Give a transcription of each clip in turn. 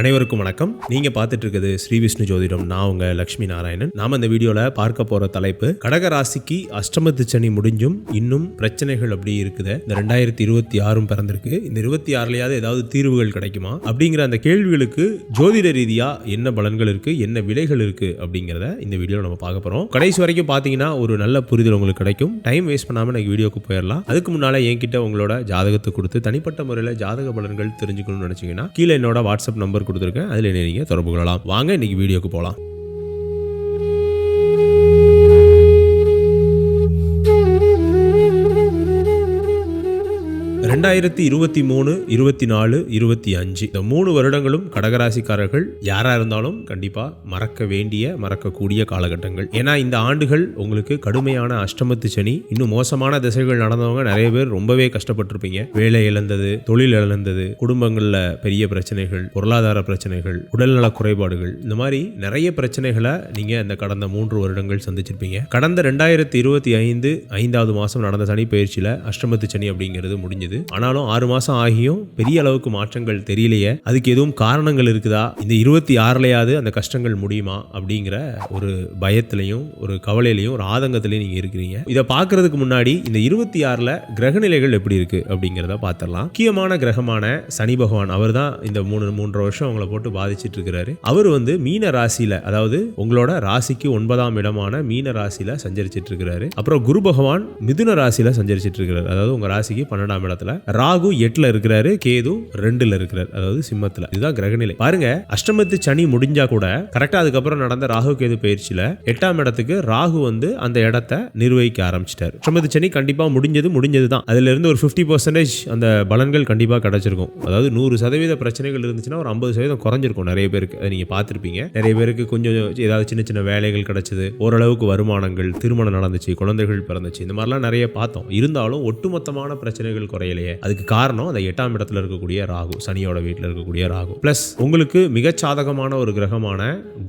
அனைவருக்கும் வணக்கம். நீங்க பார்த்துட்டு இருக்குது ஸ்ரீ விஷ்ணு ஜோதிடம். நான் உங்க லக்ஷ்மி நாராயணன். நாம இந்த வீடியோல பார்க்க போற தலைப்பு கடக ராசிக்கு அஷ்டமத்து சனி முடிஞ்சும் இன்னும் பிரச்சனைகள் அப்படி இருக்குது. இந்த ரெண்டாயிரத்தி இருபத்தி ஆறும் பிறந்திருக்கு. இந்த இருபத்தி ஆறுலயாவது ஏதாவது தீர்வுகள் கிடைக்குமா? அப்படிங்கிற அந்த கேள்விகளுக்கு ஜோதிட ரீதியா என்ன பலன்கள் இருக்கு என்ன விலைகள் இருக்கு அப்படிங்கிறத இந்த வீடியோல நம்ம பார்க்க போறோம். கடைசி வரைக்கும் பாத்தீங்கன்னா ஒரு நல்ல புரிதல் உங்களுக்கு கிடைக்கும். டைம் வேஸ்ட் பண்ணாம எனக்கு வீடியோக்கு போயிடலாம். அதுக்கு முன்னால என்கிட்ட உங்களோட ஜாதகத்தை கொடுத்து தனிப்பட்ட முறையில் ஜாதக பலன்கள் தெரிஞ்சுக்கணும்னு நினைச்சீங்கன்னா கீழே என்னோட வாட்ஸ்அப் நம்பர் கொடுத்துருக்கேன். அதில் நீங்கள் தொடர்பு கொள்ளலாம். வாங்க இன்னைக்கு வீடியோக்கு போகலாம் ரெண்டாயிரத்தி இருபத்தி மூணு இருபத்தி நாலு இருபத்தி அஞ்சு. இந்த மூணு வருடங்களும் கடகராசிக்காரர்கள் யாரா இருந்தாலும் கண்டிப்பா மறக்க வேண்டிய மறக்கக்கூடிய காலகட்டங்கள். ஏன்னா இந்த ஆண்டுகள் உங்களுக்கு கடுமையான அஷ்டமத்து சனி இன்னும் மோசமான திசைகள் நடந்தவங்க நிறைய பேர் ரொம்பவே கஷ்டப்பட்டிருப்பீங்க. வேலை இழந்தது தொழில் இழந்தது குடும்பங்கள்ல பெரிய பிரச்சனைகள் பொருளாதார பிரச்சனைகள் உடல்நல குறைபாடுகள். இந்த மாதிரி நிறைய பிரச்சனைகளை நீங்க இந்த கடந்த மூன்று வருடங்கள் சந்திச்சிருப்பீங்க. கடந்த ரெண்டாயிரத்தி இருபத்தி ஐந்து ஐந்தாவது மாசம் நடந்த சனி பயிற்சியில அஷ்டமத்து சனி அப்படிங்கிறது முடிஞ்சது. ஆனாலும் ஆறு மாசம் ஆகியும் பெரிய அளவுக்கு மாற்றங்கள் தெரியலையே. அதுக்கு எதுவும் காரணங்கள் இருக்குதா? இந்த இருபத்தி ஆறுலையாவது அந்த கஷ்டங்கள் முடியுமா? அப்படிங்கிற ஒரு பயத்திலையும் ஒரு கவலையிலையும் ஒரு ஆதங்கத்திலையும் நீங்க இருக்கிறீங்க. இதை பார்க்கறதுக்கு முன்னாடி இந்த இருபத்தி ஆறுல கிரகநிலைகள் எப்படி இருக்கு அப்படிங்கிறத பார்த்துடலாம். முக்கியமான கிரகமான சனி பகவான் அவர் தான் இந்த மூணு மூன்றரை வருஷம் அவங்கள போட்டு பாதிச்சிட்டு இருக்கிறாரு. அவர் வந்து மீன ராசியில அதாவது உங்களோட ராசிக்கு ஒன்பதாம் இடமான மீன ராசியில சஞ்சரிச்சிட்டு இருக்கிறாரு. அப்புறம் குரு பகவான் மிதுன ராசியில சஞ்சரிச்சிட்டு இருக்கிறாரு. அதாவது உங்க ராசிக்கு பன்னெண்டாம் இடத்துல. ராகு எட்டுல இருக்கிறாரு கேது ரெண்டுல இருக்கிறார் அதாவது சிம்மத்துல. இதுதான் கிரகநிலை. பாருங்க அஷ்டமத்து சனி முடிஞ்சா கூட கரெக்டா அதுக்கப்புறம் நடந்த ராகு கேது பயிற்சியில எட்டாம் இடத்துக்கு ராகு வந்து அந்த இடத்த நிர்வகிக்க ஆரம்பிச்சிட்டாரு. அஷ்டமத்து சனி கண்டிப்பா முடிஞ்சது முடிஞ்சது தான் அதுல இருந்து ஒரு 50% பர்சன்டேஜ் அந்த பலன்கள் கண்டிப்பா கிடைச்சிருக்கும். அதாவது நூறு சதவீத பிரச்சனைகள் இருந்துச்சுன்னா ஒரு ஐம்பது சதவீதம் குறைஞ்சிருக்கும் நிறைய பேருக்கு. அதை நீங்க பார்த்திருப்பீங்க. நிறைய பேருக்கு கொஞ்சம் ஏதாவது சின்ன சின்ன வேலைகள் கிடைச்சது ஓரளவுக்கு வருமானங்கள் திருமணம் நடந்துச்சு குழந்தைகள் பிறந்துச்சு இந்த மாதிரிலாம் நிறைய பார்த்தோம். இருந்தாலும் ஒட்டுமொத்தமான பிரச்சனைகள் குறையலையே. அதுக்கு காரணம் அந்த எட்டாம் இடத்துல இருக்கக்கூடிய ராகு சனியோட வீட்டில் இருக்கக்கூடிய ராகு. பிளஸ் உங்களுக்கு மிக சாதகமான ஒரு கிரகமான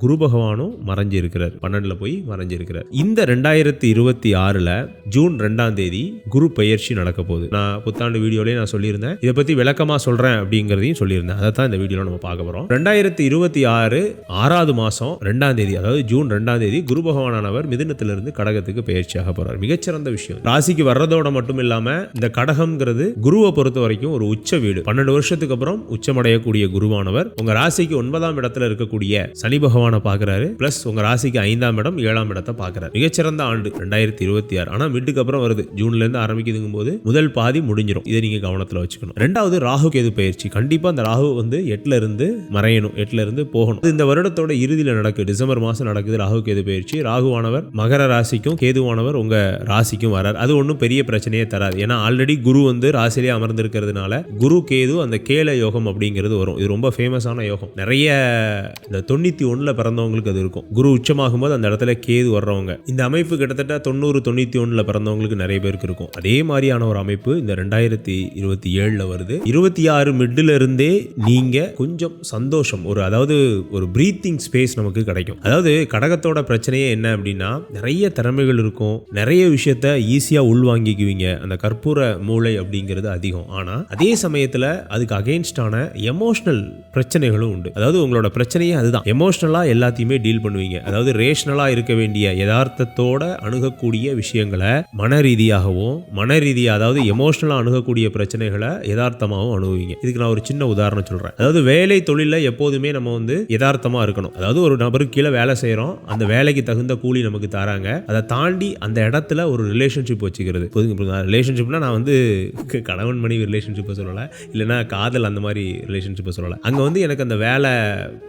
குரு பகவானும் மறைஞ்சு இருக்கிறார் பன்னெண்டுல போய் மறைஞ்சு இருக்கிறார் இந்த ரெண்டாயிரத்தி இருபத்தி ஆறுல ஜூன் ரெண்டாம் தேதி குரு பெயர்ச்சி நடக்க போகுது. நான் புத்தாண்டு வீடியோலயே நான் சொல்லியிருந்தேன். இதை பத்தி விளக்கமா சொல்றேன் அப்படிங்கிறதையும் சொல்லியிருந்தேன். அதை தான் இந்த வீடியோல நம்ம பார்க்க போறோம். ரெண்டாயிரத்தி இருபத்தி ஆறு ஆறாவது மாசம் ரெண்டாம் தேதி அதாவது ஜூன் ரெண்டாம் தேதி குரு பகவானானவர் மிதுனத்திலிருந்து கடகத்துக்கு பயிற்சியாக போறார். மிகச்சிறந்த விஷயம். ராசிக்கு வர்றதோட மட்டும் இல்லாம இந்த கடகம்ங்கிறது குருவை பொறுத்த வரைக்கும் ஒரு உச்ச வீடு. பன்னெண்டு வருஷத்துக்கு அப்புறம் உச்சமடையக்கூடிய குருவானவர். உங்க ராசிக்கு ஒன்பதாம் இடத்துல இருக்கக்கூடிய சனி பகவானை பாக்குறாரு பிளஸ் உங்க ராசிக்கு ஐந்தாம் இடம் ஏழாம் இடத்தை பாக்குறாரு மிகச்சிறந்த ஆண்டு ரெண்டாயிரத்தி இருபத்தி ஆறு. ஆனா மிட்டுக்கு அப்புறம் வருது. ஜூன்ல இருந்து ஆரம்பிக்குதுங்கும் போது முதல் பாதி முடிஞ்சிடும் இதை நீங்க கவனத்துல வச்சுக்கணும். ரெண்டாவது ராகு கேது பயிற்சி. கண்டிப்பா அந்த ராகு வந்து எட்டுல இருந்து மறையணும். எட்டுல இருந்து போகணும். இந்த வருடத்தோட இறுதியில நடக்குது டிசம்பர் மாசம் நடக்குது ராகு கேது பயிற்சி. ராகுவானவர் மகர ராசிக்கும் கேதுவானவர் உங்க ராசிக்கும் வரார். அது ஒன்றும் பெரிய பிரச்சனையே தராது. ஏன்னா ஆல்ரெடி குரு வந்து ராசியிலே அமர்ந்திருக்கிறதுனால குரு கேது அந்த கேல யோகம் அப்படிங்கிறது வரும். இது ரொம்ப ஃபேமஸான யோகம். நிறைய இந்த தொண்ணூத்தி ஒண்ணுல பிறந்தவங்களுக்கு அது இருக்கும். குரு உச்சமாகும் போது அந்த இடத்துல கேது வர்றவங்க. இந்த அமைப்பு கிட்டத்தட்ட தொண்ணூறு தொண்ணூத்தி ஒண்ணுல பிறந்தவங்களுக்கு நிறைய பேருக்கு இருக்கும். அதே மாதிரியான ஒரு அமைப்பு இந்த ரெண்டாயிரத்தி இருபத்தி ஏழுல வருது. இருபத்தி ஆறு மிட்ல இருந்தே நீங்க கொஞ்சம் சந்தோஷம் ஒரு அதாவது ஒரு பிரீத்திங் ஸ்பேஸ் நமக்கு கிடைக்கும். அதாவது கடகத்தோட பிரச்சனையே என்ன அப்படின்னா நிறைய திறமைகள் இருக்கும். நிறைய விஷயத்த ஈஸியா உள்வாங்கிக்குவீங்க. அந்த கற்பூர மூளை அப்படிங்கிறது அதிகம். ஆனால் அதே சமயத்தில் அதுக்கு அகேன்ஸ்டான எமோஷனல் பிரச்சனைகளும் உண்டு. அதாவது உங்களோட பிரச்சனையே அதுதான். எமோஷனலாக எல்லாத்தையுமே டீல் பண்ணுவீங்க. அதாவது ரேஷனலாக இருக்க வேண்டிய யதார்த்தத்தோட அணுகக்கூடிய விஷயங்களை மன ரீதியாகவும் மன ரீதியாக அதாவது எமோஷனலாக அணுகக்கூடிய பிரச்சனைகளை யதார்த்தமாகவும் அணுகுவீங்க. இதுக்கு நான் ஒரு சின்ன உதாரணம் சொல்கிறேன் அதாவது வேலை தொழிலில் எப்போதுமே நம்ம வந்து யதார்த்தமாக இருக்கணும். அதாவது ஒரு நபருக்கு கீழே வேலை செய்கிறோம் அந்த வேலைக்கு தகுந்த கூலி நமக்கு தராங்க. அதை தாண்டி அந்த இடத்துல ஒரு ரிலேஷன்ஷிப் வச்சுக்கிறது. ரிலேஷன்ஷிப்னா நான் வந்து க- கணவன் மனைவி ரிலேஷன்ஷிப்பை சொல்லலை. இல்லைன்னா காதல் அந்த மாதிரி ரிலேஷன்ஷிப்பை சொல்லலை. அங்கே வந்து எனக்கு அந்த வேலை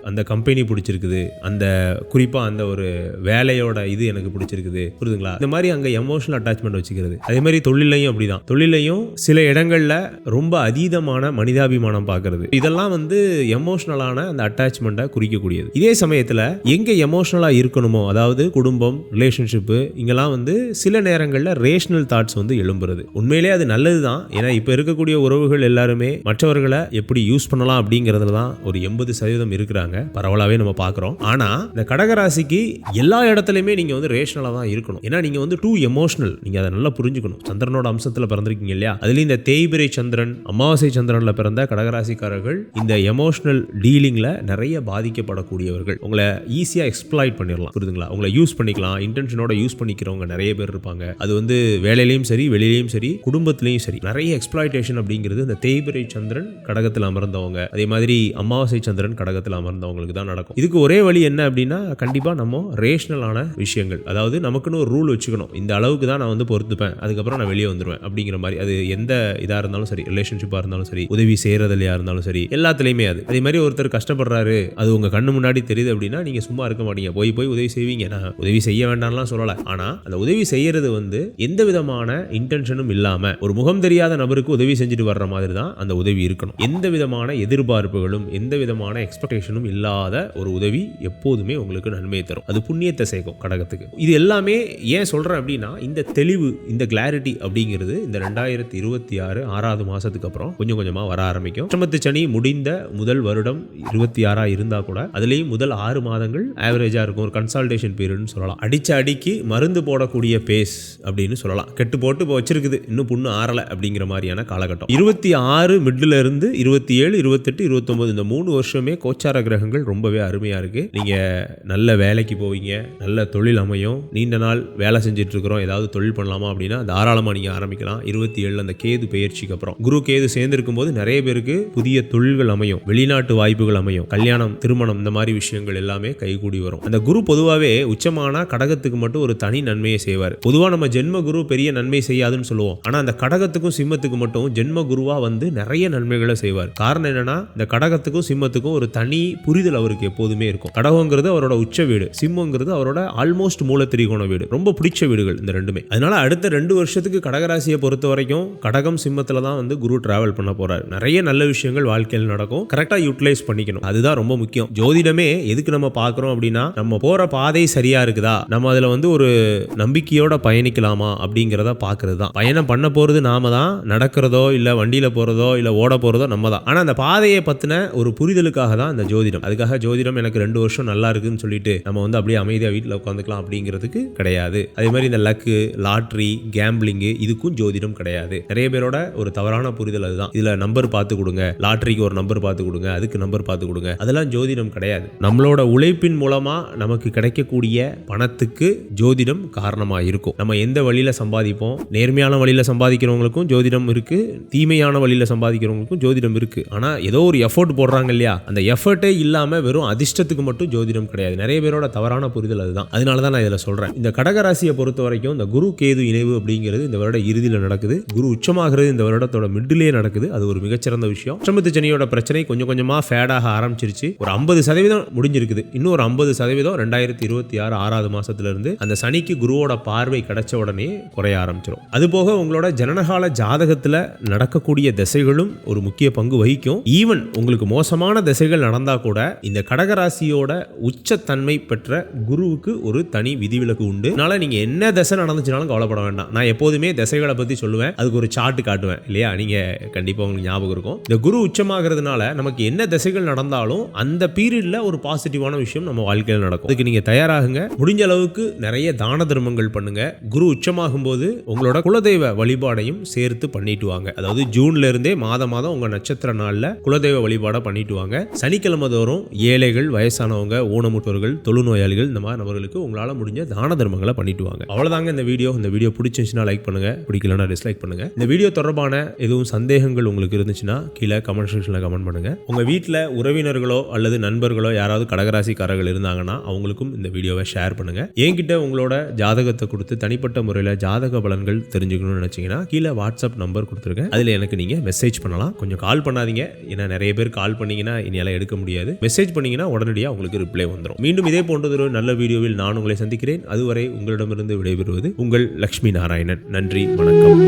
அந்த கம்பெனி பிடிச்சிருக்குது. அந்த குறிப்பாக அந்த ஒரு வேலையோட இது எனக்கு பிடிச்சிருக்குது. புரியுதுங்களா? இந்த மாதிரி அங்கே எமோஷனல் அட்டாச்மெண்ட் வச்சுக்கிறது. அதே மாதிரி தொழிலையும் அப்படிதான். தொழிலையும் சில இடங்களில் ரொம்ப அதீதமான மனிதாபிமானம் பார்க்கறது இதெல்லாம் வந்து எமோஷ்னலான அந்த அட்டாச்மெண்ட்டை குறிக்கக்கூடியது. இதே சமயத்தில் எங்கே எமோஷ்னலாக இருக்கணுமோ அதாவது குடும்பம் ரிலேஷன்ஷிப்பு இங்கெல்லாம் வந்து சில நேரங்களில் ரேஷனல் தாட்ஸ் வந்து எழும்புறது. உண்மையிலே அது நல்லது தான் ஏன்னா இப்போ இருக்கக்கூடிய உறவுகள் எல்லாருமே மற்றவர்களை எப்படி யூஸ் பண்ணலாம் அப்படிங்கிறதுல தான் ஒரு எண்பது சதவீதம் இருக்கிறாங்க. பரவலாகவே நம்ம பார்க்குறோம். ஆனால் இந்த கடகராசிக்கு எல்லா இடத்துலையுமே நீங்கள் வந்து ரேஷனலாக தான் இருக்கணும். ஏன்னா நீங்கள் வந்து டூ எமோஷனல் நீங்கள் அதை நல்லா புரிஞ்சுக்கணும். சந்திரனோட அம்சத்தில் பிறந்திருக்கீங்க இல்லையா? அதுலேயும் இந்த தேய்பிரை சந்திரன் அமாவாசை சந்திரனில் பிறந்த கடகராசிக்காரர்கள் இந்த எமோஷனல் டீலிங்கில் நிறைய பாதிக்கப்படக்கூடியவர்கள். உங்களை ஈஸியாக எக்ஸ்ப்ளாய்ட் பண்ணிடலாம் புரியுதுங்களா? உங்களை யூஸ் பண்ணிக்கலாம். இன்டென்ஷனோட யூஸ் பண்ணிக்கிறவங்க நிறைய பேர் இருப்பாங்க. அது வந்து வேலையிலையும் சரி வெளியிலையும் சரி குடும்பத்திலையும் சரி. நிறைய எக்ஸ்ப்ளாய்டேஷன் அப்படிங்கிறது இந்த தேய்பிரை சந்திரன் கடகத்தில் அமர்ந்தவங்க. அதே மாதிரி அமாவாசை சந்திரன் கடகத்தில் அமர்ந்தவங்களுக்கு தான் நடக்கும். இதுக்கு ஒரே வழி என்ன அப்படின்னா கண்டிப்பாக நம்ம ரேஷனலான விஷயங்கள். அதாவது நமக்குன்னு ஒரு ரூல் வச்சுக்கணும். இந்த அளவுக்கு தான் நான் வந்து பொறுத்துப்பேன் அதுக்கப்புறம் நான் வெளியே வந்துடுவேன் அப்படிங்கிற மாதிரி. அது எந்த இதாக இருந்தாலும் சரி ரிலேஷன்ஷிப்பாக இருந்தாலும் சரி உதவி செய்கிறதுலையா இருந்தாலும் சரி எல்லாத்துலேயுமே அது. அதே மாதிரி ஒருத்தர் கஷ்டப்படுறாரு அது உங்கள் கண்ணு முன்னாடி தெரியுது அப்படின்னா நீங்கள் சும்மா இருக்க மாட்டீங்க. போய் போய் உதவி செய்வீங்க. நான் உதவி செய்ய வேண்டாம்லாம் சொல்லலை. ஆனால் அந்த உதவி செய்யறது வந்து எந்த விதமான இன்டென்ஷனும் இல்லாமல் ஒரு முகம் தெரியாத நபருக்கு உதவி செஞ்சுட்டு வர்ற மாதிரி தான் அந்த உதவி இருக்கணும். எந்த விதமான எதிர்பார்ப்புகளும் எந்த விதமான எக்ஸ்பெக்டேஷனும் இல்லாத ஒரு உதவி எப்போதுமே உங்களுக்கு நன்மையை தரும். அது புண்ணியத்தை சேர்க்கும் கடகத்துக்கு. இது எல்லாமே ஏன் சொல்கிறேன் அப்படின்னா இந்த தெளிவு இந்த கிளாரிட்டி அப்படிங்கிறது இந்த ரெண்டாயிரத்தி இருபத்தி ஆறு ஆறாவது மாதத்துக்கு அப்புறம் கொஞ்சம் கொஞ்சமாக வர ஆரம்பிக்கும். அஷ்டமத்து சனி முடிந்த முதல் வருடம் இருபத்தி ஆறாக இருந்தால் கூட அதுலேயும் முதல் ஆறு மாதங்கள் ஆவரேஜாக இருக்கும். ஒரு கன்சால்டேஷன் பீரியட்னு சொல்லலாம். அடிச்ச அடிக்கு மருந்து போடக்கூடிய பேஸ் அப்படின்னு சொல்லலாம். கெட்டு போட்டு இப்போ வச்சிருக்குது. இன்னும் புண்ணு ஆறலை அப்படிங்கிற மாதிரியான காலகட்டம். இருபத்தி ஆறு மிடில் இருந்து இருபத்தி ஏழு இருபத்தெட்டு இருபத்தொன்பது இந்த மூணு வருஷமே கோச்சார கிரகங்கள் ரொம்பவே அருமையாக இருக்கு. நீங்கள் நல்ல வேலைக்கு போவீங்க நல்ல தொழில் அமையும் நீண்ட நாள் வேலை செஞ்சுட்டு இருக்கிறோம் ஏதாவது தொழில் பண்ணலாமா அப்படின்னா தாராளமாக நீங்கள் ஆரம்பிக்கலாம். இருபத்தி ஏழில் அந்த கேது பயிற்சிக்கு அப்புறம். குரு கேது சேர்ந்திருக்கும் போது நிறைய பேருக்கு புதிய தொழில்கள் அமையும் வெளிநாட்டு வாய்ப்புகள் அமையும் கல்யாணம் திருமணம் இந்த மாதிரி விஷயங்கள் எல்லாமே கைகூடி வரும். அந்த குரு பொதுவாகவே உச்சமானா கடகத்துக்கு மட்டும் ஒரு தனி நன்மையை செய்வார். பொதுவாக நம்ம ஜென்ம குரு பெரிய நன்மை செய்யாதுன்னு சொல்லுவோம். ஆனால் அந்த கடகத்துக்கும் சிம்மத்துக்கு மட்டும் ஜென்ம குருவா வந்து நிறைய நன்மைகளை செய்வார். காரணம் என்னன்னா இந்த கடகத்துக்கும் சிம்மத்துக்கும் ஒரு தனி புரிதல் அவருக்கு எப்போதுமே இருக்கும். கடகங்கிறது அவரோட உச்ச வீடு. சிம்மங்கிறது அவரோட ஆல்மோஸ்ட் மூல திரிகோண வீடு. ரொம்ப பிடிச்ச வீடுகள் இந்த ரெண்டுமே. அதனால அடுத்த ரெண்டு வருஷத்துக்கு கடகராசியை பொறுத்த வரைக்கும் கடகம் சிம்மத்துல தான் வந்து குரு டிராவல் பண்ண போறாரு. நிறைய நல்ல விஷயங்கள் வாழ்க்கையில் நடக்கும். கரெக்டாக யூட்டிலைஸ் பண்ணிக்கணும். அதுதான் ரொம்ப முக்கியம். ஜோதிடமே எதுக்கு நம்ம பார்க்குறோம் அப்படின்னா நம்ம போற பாதை சரியா இருக்குதா? நம்ம அதுல வந்து ஒரு நம்பிக்கையோட பயணிக்கலாமா அப்படிங்கிறத பார்க்கறது தான் பயணம் பண்ண போறது நாம தான் நடக்கிறதோ இல்லை வண்டியில் போகிறதோ இல்லை ஓட போகிறதோ நம்ம தான் ஆனால் அந்த பாதையை பற்றின ஒரு புரிதலுக்காக தான் அந்த ஜோதிடம். அதுக்காக ஜோதிடம் எனக்கு ரெண்டு வருஷம் நல்லா இருக்குன்னு சொல்லிட்டு நம்ம வந்து அப்படியே அமைதியாக வீட்டில் உட்காந்துக்கலாம் அப்படிங்கிறதுக்கு கிடையாது. அதே மாதிரி இந்த லக்கு லாட்ரி கேம்பிளிங்கு இதுக்கும் ஜோதிடம் கிடையாது. நிறைய பேரோட ஒரு தவறான புரிதல் அதுதான். இதில் நம்பர் பார்த்து கொடுங்க. லாட்ரிக்கு ஒரு நம்பர் பார்த்து கொடுங்க. அதுக்கு நம்பர் பார்த்து கொடுங்க. அதெல்லாம் ஜோதிடம் கிடையாது. நம்மளோட உழைப்பின் மூலமாக நமக்கு கிடைக்கக்கூடிய பணத்துக்கு ஜோதிடம் காரணமாக இருக்கும் நம்ம எந்த வழியில் சம்பாதிப்போம்? நேர்மையான வழியில் சம்பாதிக்கிறவங்களுக்கும் ஜோதிடம் இருக்கு. தீமையான வழியில் சம்பாதிக்கிறவங்களுக்கும் ஜோதிடம் இருக்கு. ஆனா ஏதோ ஒரு எஃபோர்ட் போடுறாங்க இல்லையா? அந்த எஃபர்ட்டே இல்லாம வெறும் அதிர்ஷ்டத்துக்கு மட்டும் ஜோதிடம் கிடையாது. நிறைய பேரோட தவறான புரிதல் அதுதான். அதனால தான் நான் இதில் சொல்றேன். இந்த கடகராசியை பொறுத்த வரைக்கும் இந்த குரு கேது இணைவு அப்படிங்கிறது இந்த வருட இறுதியில் நடக்குது. குரு உச்சமாகிறது இந்த வருடத்தோட மிடிலே நடக்குது. அது ஒரு மிகச்சிறந்த விஷயம். அஷ்டமத்து சனியோட பிரச்சனை கொஞ்சம் கொஞ்சமா ஃபேடாக ஆரம்பிச்சிருச்சு. ஒரு ஐம்பது சதவீதம் முடிஞ்சிருக்குது. இன்னும் ஒரு ஐம்பது சதவீதம் ரெண்டாயிரத்தி இருபத்தி ஆறு ஆறாவது மாசத்துல இருந்து அந்த சனிக்கு குருவோட பார்வை கிடைச்ச உடனே குறைய ஆரம்பிச்சிடும் அது போக உங்களோட ஜனனகால ஜாதகத்தில் நடக்கக்கூடிய திசைகளும் ஒரு முக்கிய பங்கு வகிக்கும். ஈவன் உங்களுக்கு மோசமான திசைகள் நடந்தா கூட இந்த கடகராசியோட உச்சத்தன்மை பெற்ற குருவுக்கு ஒரு தனி விதிவிலக்கு உண்டு. அதனால நீங்கள் என்ன திசை நடந்துச்சுனாலும் கவலைப்பட வேண்டாம். நான் எப்போதுமே திசைகளை பற்றி சொல்லுவேன். அதுக்கு ஒரு சார்ட் காட்டுவேன். இல்லையா? நீங்கள் கண்டிப்பாக உங்களுக்கு ஞாபகம் இருக்கும். இந்த குரு உச்சமாகிறதுனால நமக்கு என்ன திசைகள் நடந்தாலும் அந்த பீரியடில் ஒரு பாசிட்டிவான விஷயம் நம்ம வாழ்க்கையில் நடக்கும். அதுக்கு நீங்கள் தயாராகுங்க. முடிஞ்ச அளவுக்கு நிறைய தான தர்மங்கள் பண்ணுங்க. குரு உச்சமாகும் போது உங்களோட குலதெய்வ வழிபாடையும் சேர்த்து பண்ணிட்டு வாங்க அதாவது ஜூன்ல இருந்தே மாதம் மாதம் உங்க நட்சத்திர நாள்ல குலதெய்வ வழிபாடை பண்ணிட்டு வாங்க சனிக்கிழமை தோறும் ஏழைகள் வயசானவங்க ஊனமுற்றோர்கள் தொழுநோயாளிகள் இந்த மாதிரி நபர்களுக்கு உங்களால் முடிஞ்ச தான தர்மங்களை பண்ணிட்டு வாங்க அவ்வளோதாங்க இந்த வீடியோ. இந்த வீடியோ பிடிச்சிருந்துச்சுன்னா லைக் பண்ணுங்க. பிடிக்கலன்னா டிஸ்லைக் பண்ணுங்க. இந்த வீடியோ தொடர்பான எதுவும் சந்தேகங்கள் உங்களுக்கு இருந்துச்சுன்னா கீழே கமெண்ட் செக்ஷனில் கமெண்ட் பண்ணுங்க. உங்க வீட்டில் உறவினர்களோ அல்லது நண்பர்களோ யாராவது கடகராசிக்காரர்கள் இருந்தாங்கன்னா அவங்களுக்கும் இந்த வீடியோவை ஷேர் பண்ணுங்க. என்கிட்ட உங்களோட ஜாதகத்தை கொடுத்து தனிப்பட்ட முறையில் ஜாதக பலன்கள் தெரிஞ்சுக்கணும்னு நினைச்சீங்கன்னா கீழே வாட்ஸ்அப் நம்பர் கொடுத்துருக்கேன். அதில் எனக்கு நீங்கள் மெசேஜ் பண்ணலாம். கொஞ்சம் கால் பண்ணாதீங்க. ஏன்னா நிறைய பேர் கால் பண்ணீங்கன்னா இனியெல்லாம் எடுக்க முடியாது. மெசேஜ் பண்ணீங்கன்னா உடனடியாக உங்களுக்கு ரிப்ளை வந்துடும் மீண்டும் இதே போன்றதொரு நல்ல வீடியோவில் நான் உங்களை சந்திக்கிறேன். அதுவரை உங்களிடமிருந்து விடைபெறுவது உங்கள் லக்ஷ்மி நாராயணன். நன்றி வணக்கம்.